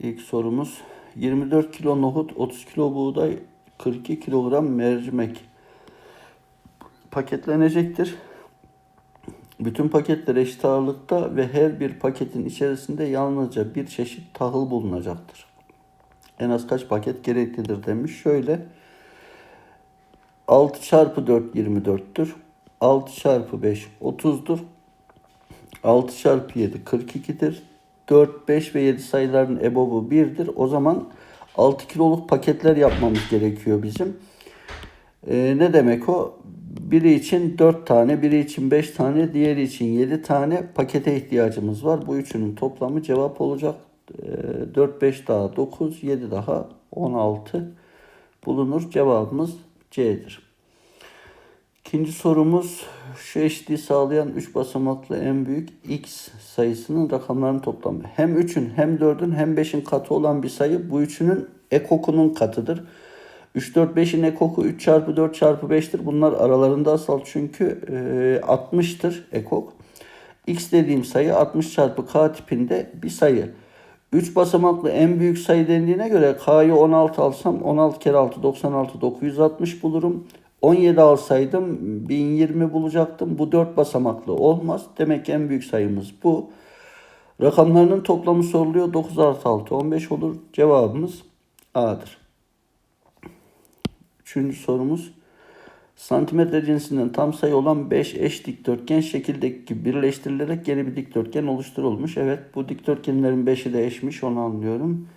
İlk sorumuz 24 kilo nohut, 30 kilo buğday, 42 kilogram mercimek paketlenecektir. Bütün paketler eşit ağırlıkta ve her bir paketin içerisinde yalnızca bir çeşit tahıl bulunacaktır. En az kaç paket gereklidir demiş. Şöyle 6 çarpı 4 24'tür. 6 çarpı 5 30'dur. 6 çarpı 7 42'dir. 4, 5 ve 7 sayıların ebobu 1'dir. O zaman 6 kiloluk paketler yapmamız gerekiyor bizim. Ee, ne demek o? Biri için 4 tane, biri için 5 tane, diğeri için 7 tane pakete ihtiyacımız var. Bu üçünün toplamı cevap olacak. Ee, 4, 5 daha 9, 7 daha 16 bulunur. Cevabımız C'dir. İkinci sorumuz şu eşitliği sağlayan 3 basamaklı en büyük x sayısının rakamlarının toplamı. Hem 3'ün hem 4'ün hem 5'in katı olan bir sayı bu üçünün ekokunun katıdır. 3, 4, 5'in ekoku 3 çarpı 4 çarpı 5'tir. Bunlar aralarında asal çünkü e, 60'tır ekok. X dediğim sayı 60 çarpı K tipinde bir sayı. 3 basamaklı en büyük sayı dendiğine göre K'yı 16 alsam 16 kere 6 96 960 bulurum. 17 alsaydım 1020 bulacaktım. Bu 4 basamaklı olmaz. Demek ki en büyük sayımız bu. Rakamlarının toplamı soruluyor. 9 artı 6 15 olur. Cevabımız A'dır. Üçüncü sorumuz. Santimetre cinsinden tam sayı olan 5 eş dikdörtgen şekildeki birleştirilerek yeni bir dikdörtgen oluşturulmuş. Evet bu dikdörtgenlerin 5'i de eşmiş onu anlıyorum.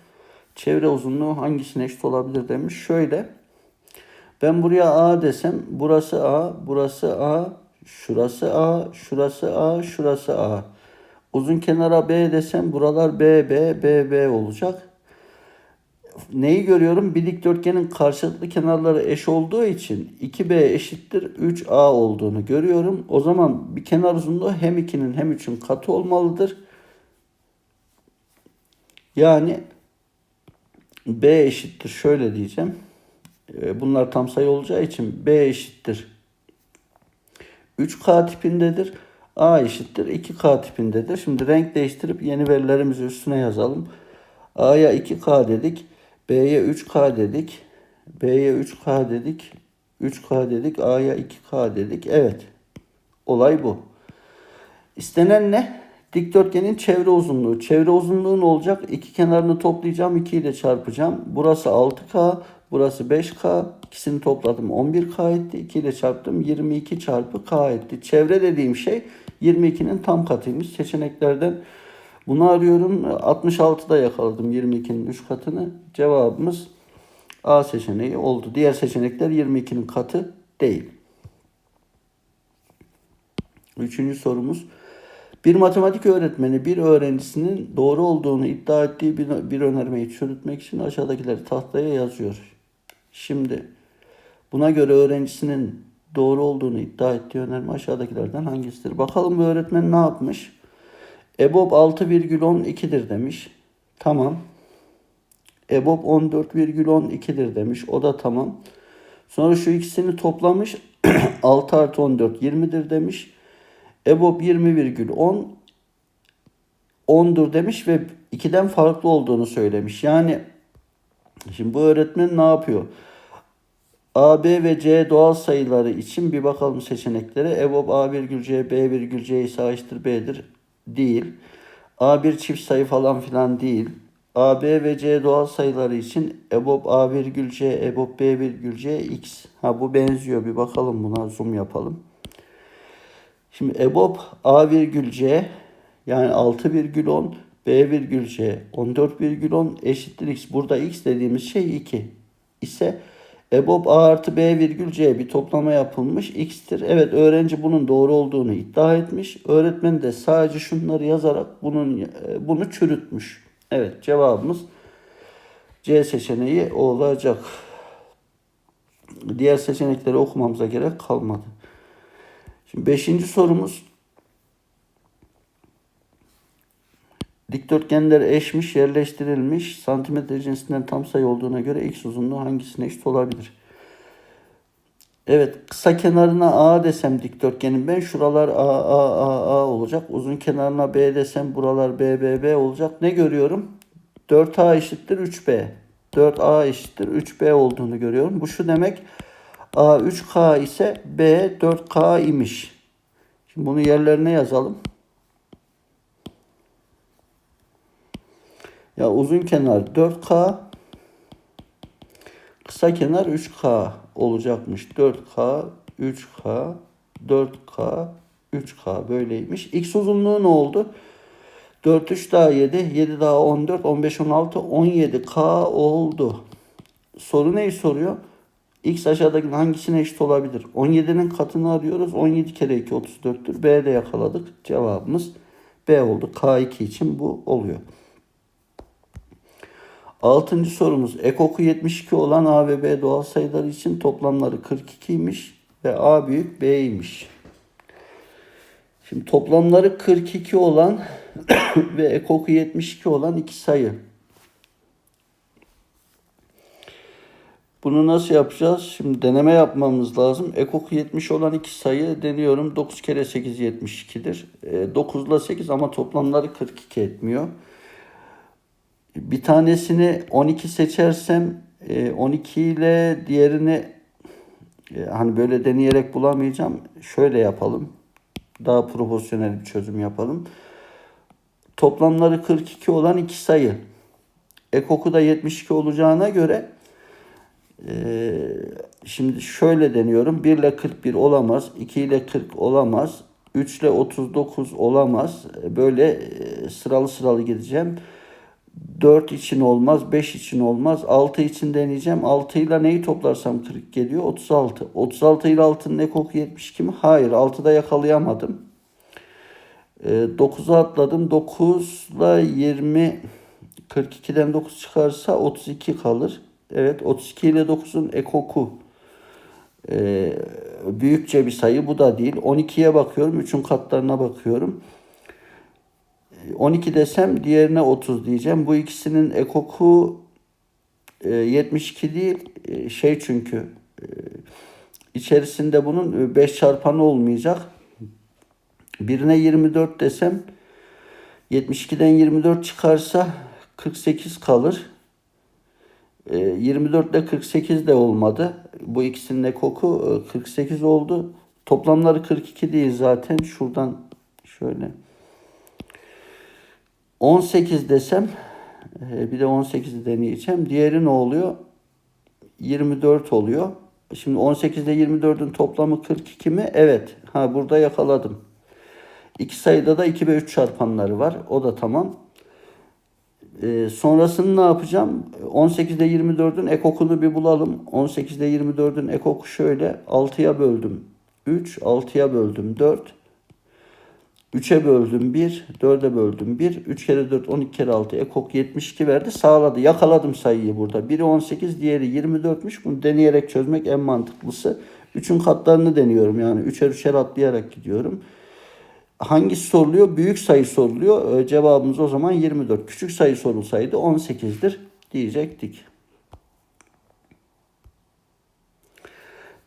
Çevre uzunluğu hangisine eşit olabilir demiş. Şöyle ben buraya A desem burası A, burası A, şurası A, şurası A, şurası A. Uzun kenara B desem buralar B, B, B, B olacak. Neyi görüyorum? Bir dikdörtgenin karşılıklı kenarları eş olduğu için 2B eşittir 3A olduğunu görüyorum. O zaman bir kenar uzunluğu hem 2'nin hem 3'ün katı olmalıdır. Yani B eşittir şöyle diyeceğim. E, Bunlar tam sayı olacağı için B eşittir 3K tipindedir. A eşittir 2K tipindedir. Şimdi renk değiştirip yeni verilerimizi üstüne yazalım. A'ya 2K dedik. B'ye 3K dedik. B'ye 3K dedik. 3K dedik. A'ya 2K dedik. Evet. Olay bu. İstenen ne? Dikdörtgenin çevre uzunluğu. Çevre uzunluğu ne olacak? İki kenarını toplayacağım. 2 ile çarpacağım. Burası 6K. Burası 5K. İkisini topladım. 11K etti. 2 ile çarptım. 22 çarpı K etti. Çevre dediğim şey 22'nin tam katıymış. Seçeneklerden bunu arıyorum. 66'da yakaladım 22'nin 3 katını. Cevabımız A seçeneği oldu. Diğer seçenekler 22'nin katı değil. Üçüncü sorumuz. Bir matematik öğretmeni bir öğrencisinin doğru olduğunu iddia ettiği bir, bir önermeyi çürütmek için aşağıdakileri tahtaya yazıyor. Şimdi buna göre öğrencisinin doğru olduğunu iddia ettiği önerme aşağıdakilerden hangisidir? Bakalım bu öğretmen ne yapmış? EBOB 6,12'dir demiş. Tamam. EBOB 14,12'dir demiş. O da tamam. Sonra şu ikisini toplamış. 6 artı 14 20'dir demiş. EBOB 20,10 10'dur demiş ve 2'den farklı olduğunu söylemiş. Yani şimdi bu öğretmen ne yapıyor? A, B ve C doğal sayıları için bir bakalım seçeneklere. EBOB A virgül C, B virgül C ise A eşittir B'dir. Değil. A bir çift sayı falan filan değil. A, B ve C doğal sayıları için EBOB A virgül C, EBOB B virgül C, X. Ha bu benziyor. Bir bakalım buna zoom yapalım. Şimdi EBOB A virgül C yani 6 virgül 10 B virgül C 14 virgül 10 eşittir X. Burada X dediğimiz şey 2 ise EBOB A artı B virgül C bir toplama yapılmış X'tir. Evet öğrenci bunun doğru olduğunu iddia etmiş. Öğretmen de sadece şunları yazarak bunun e, bunu çürütmüş. Evet cevabımız C seçeneği olacak. Diğer seçenekleri okumamıza gerek kalmadı. Şimdi beşinci sorumuz. Dikdörtgenler eşmiş, yerleştirilmiş. Santimetre cinsinden tam sayı olduğuna göre x uzunluğu hangisine eşit olabilir? Evet, kısa kenarına A desem dikdörtgenin ben şuralar A, A, A, A olacak. Uzun kenarına B desem buralar B, B, B olacak. Ne görüyorum? 4A eşittir 3B. 4A eşittir 3B olduğunu görüyorum. Bu şu demek A 3K ise B 4K imiş. Şimdi bunu yerlerine yazalım. Ya uzun kenar 4K kısa kenar 3K olacakmış. 4K 3K 4K 3K böyleymiş. X uzunluğu ne oldu? 4 3 daha 7, 7 daha 14, 15 16 17K oldu. Soru neyi soruyor? X aşağıdaki hangisine eşit olabilir? 17'nin katını arıyoruz. 17 kere 2 34'tür. B'de yakaladık. Cevabımız B oldu. K2 için bu oluyor. Altıncı sorumuz. Ekoku 72 olan A ve B doğal sayılar için toplamları 42'ymiş ve A büyük B'ymiş. Şimdi toplamları 42 olan ve ekoku 72 olan iki sayı. Bunu nasıl yapacağız? Şimdi deneme yapmamız lazım. Ekoku 70 olan iki sayı deniyorum. 9 kere 8 72'dir. E, 9 ile 8 ama toplamları 42 etmiyor. Bir tanesini 12 seçersem e, 12 ile diğerini e, hani böyle deneyerek bulamayacağım. Şöyle yapalım. Daha profesyonel bir çözüm yapalım. Toplamları 42 olan iki sayı. Ekoku da 72 olacağına göre ee, şimdi şöyle deniyorum. 1 ile 41 olamaz. 2 ile 40 olamaz. 3 ile 39 olamaz. Böyle e, sıralı sıralı gideceğim. 4 için olmaz. 5 için olmaz. 6 için deneyeceğim. 6 ile neyi toplarsam 40 geliyor. 36. 36 ile 6'nın ekoku 72 mi? Hayır. 6'da yakalayamadım. E, 9'a atladım. 9 ile 20 42'den 9 çıkarsa 32 kalır. Evet 32 ile 9'un ekoku ee, büyükçe bir sayı bu da değil. 12'ye bakıyorum. 3'ün katlarına bakıyorum. 12 desem diğerine 30 diyeceğim. Bu ikisinin ekoku e, 72 değil. E, şey çünkü e, içerisinde bunun 5 çarpanı olmayacak. Birine 24 desem 72'den 24 çıkarsa 48 kalır. 24 ile 48 de olmadı. Bu ikisinin de koku 48 oldu. Toplamları 42 değil zaten. Şuradan şöyle. 18 desem e, bir de 18'i deneyeceğim. Diğeri ne oluyor? 24 oluyor. Şimdi 18 ile 24'ün toplamı 42 mi? Evet. Ha burada yakaladım. İki sayıda da 2 ve 3 çarpanları var. O da tamam. Ee, sonrasını ne yapacağım? 18'de 24'ün ekokunu bir bulalım. 18'de 24'ün ekoku şöyle. 6'ya böldüm 3, 6'ya böldüm 4. 3'e böldüm 1, 4'e böldüm 1. 3 kere 4, 12 kere 6. Ekok 72 verdi. Sağladı. Yakaladım sayıyı burada. Biri 18, diğeri 24'müş. Bunu deneyerek çözmek en mantıklısı. 3'ün katlarını deniyorum. Yani 3'er 3'er atlayarak gidiyorum. Hangisi soruluyor? Büyük sayı soruluyor. Ee, cevabımız o zaman 24. Küçük sayı sorulsaydı 18'dir diyecektik.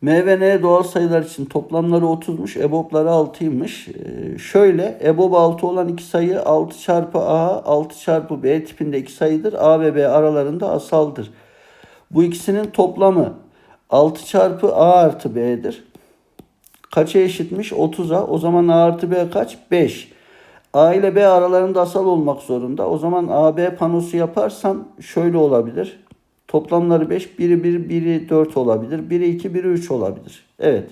M ve N doğal sayılar için toplamları 30'muş, EBOB'ları 6'ymış. Ee, şöyle, EBOB 6 olan iki sayı 6 çarpı A, 6 çarpı B tipinde iki sayıdır. A ve B aralarında asaldır. Bu ikisinin toplamı 6 çarpı A artı B'dir. Kaça eşitmiş? 30'a. O zaman A artı B kaç? 5. A ile B aralarında asal olmak zorunda. O zaman AB panosu yaparsam şöyle olabilir. Toplamları 5, biri 1, biri 4 olabilir. Biri 2, biri 3 olabilir. Evet.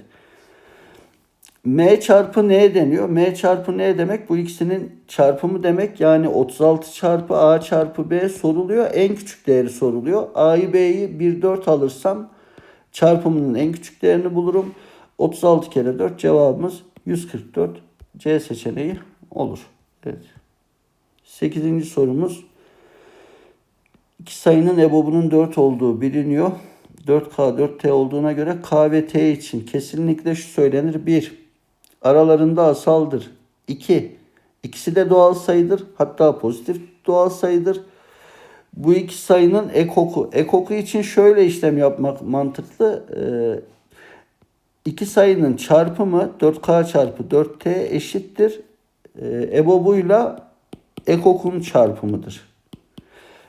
M çarpı N deniyor. M çarpı N demek bu ikisinin çarpımı demek. Yani 36 çarpı A çarpı B soruluyor. En küçük değeri soruluyor. A'yı B'yi 1, 4 alırsam çarpımının en küçük değerini bulurum. 36 kere 4 cevabımız 144. C seçeneği olur. Evet. 8. sorumuz. İki sayının ebobunun 4 olduğu biliniyor. 4K 4T olduğuna göre K ve T için kesinlikle şu söylenir. 1. Aralarında asaldır. 2. İkisi de doğal sayıdır. Hatta pozitif doğal sayıdır. Bu iki sayının ekoku. Ekoku için şöyle işlem yapmak mantıklı. Ee, İki sayının çarpımı 4K çarpı 4T eşittir. E, EBOB'uyla ekokun çarpımıdır.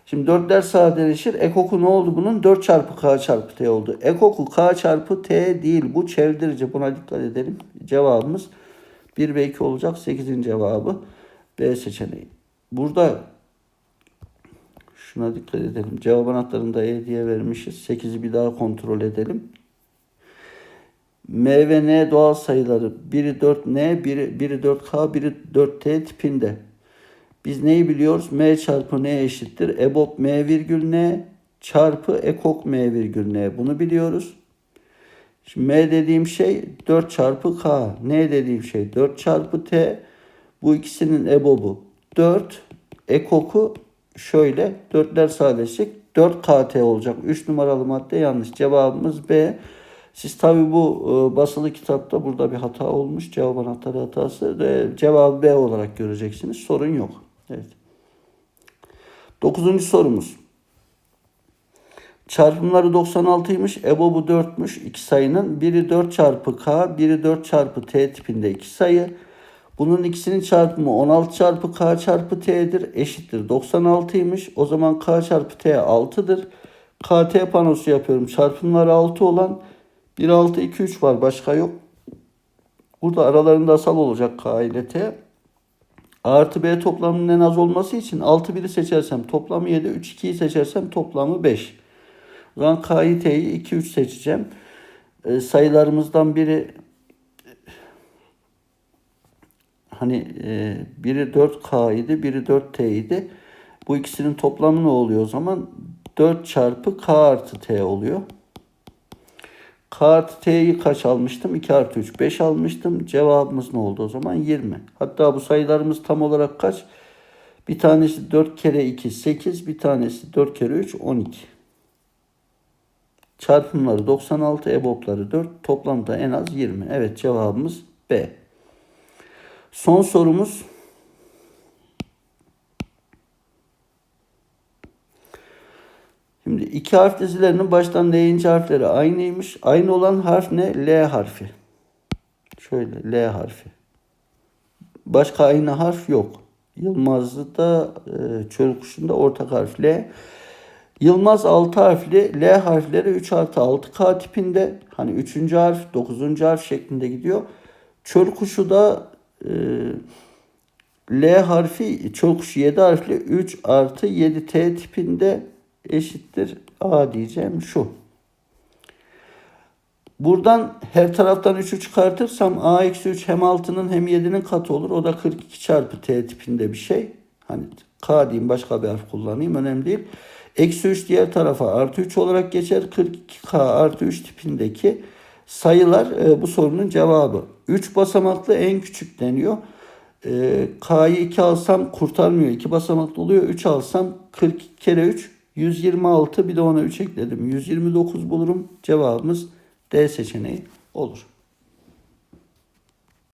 Şimdi 4'ler sadeleşir. Ekoku ne oldu bunun? 4 çarpı k çarpı t oldu. Ekoku k çarpı t değil. Bu çeldirici. Buna dikkat edelim. Cevabımız 1 ve 2 olacak. 8'in cevabı B seçeneği. Burada şuna dikkat edelim. Cevap anahtarında E diye vermişiz. 8'i bir daha kontrol edelim. M ve N doğal sayıları. Biri 4N, biri, biri 4K, biri 4T tipinde. Biz neyi biliyoruz? M çarpı N eşittir. EBOB M virgül N çarpı ekok M virgül N. Bunu biliyoruz. Şimdi M dediğim şey 4 çarpı K. N dediğim şey 4 çarpı T. Bu ikisinin EBOB'u 4. Ekoku şöyle. 4'ler sadeleşecek. 4 KT olacak. 3 numaralı madde yanlış. Cevabımız B. Siz tabi bu e, basılı kitapta burada bir hata olmuş. Cevap anahtarı hatası. E, cevabı B olarak göreceksiniz. Sorun yok. Evet. Dokuzuncu sorumuz. Çarpımları 96'ymış. EBOB'u 4'müş. iki sayının. Biri 4 çarpı K, biri 4 çarpı T tipinde iki sayı. Bunun ikisinin çarpımı 16 çarpı K çarpı T'dir. Eşittir 96'ymış. O zaman K çarpı T 6'dır. KT panosu yapıyorum. Çarpımları 6 olan 1, 6, 2, 3 var. Başka yok. Burada aralarında asal olacak K ile T. A artı B toplamının en az olması için 6 1'i seçersem toplamı 7, 3 2'yi seçersem toplamı 5. O zaman K'yı T'yi 2 3 seçeceğim. E, sayılarımızdan biri hani e, biri 4K idi, biri 4T idi. Bu ikisinin toplamı ne oluyor o zaman? 4 çarpı K artı T oluyor. K artı T'yi kaç almıştım? 2 artı 3. 5 almıştım. Cevabımız ne oldu o zaman? 20. Hatta bu sayılarımız tam olarak kaç? Bir tanesi 4 kere 2 8. Bir tanesi 4 kere 3 12. Çarpımları 96. EBOB'ları 4. Toplamda en az 20. Evet cevabımız B. Son sorumuz. Şimdi iki harf dizilerinin baştan L'inci harfleri aynıymış. Aynı olan harf ne? L harfi. Şöyle L harfi. Başka aynı harf yok. Yılmaz'da e, çöl kuşunda ortak harf L. Yılmaz 6 harfli L harfleri 3 artı 6K tipinde. Hani 3. harf 9. harf şeklinde gidiyor. Çöl kuşu da e, L harfi çöl kuşu 7 harfli 3 artı 7T tipinde eşittir A diyeceğim şu. Buradan her taraftan 3'ü çıkartırsam A eksi 3 hem 6'nın hem 7'nin katı olur. O da 42 çarpı T tipinde bir şey. Hani K diyeyim başka bir harf kullanayım önemli değil. Eksi 3 diğer tarafa artı 3 olarak geçer. 42K artı 3 tipindeki sayılar e, bu sorunun cevabı. 3 basamaklı en küçük deniyor. E, K'yı 2 alsam kurtarmıyor. 2 basamaklı oluyor. 3 alsam 42 kere 3 126 bir de ona 3 ekledim. 129 bulurum. Cevabımız D seçeneği olur.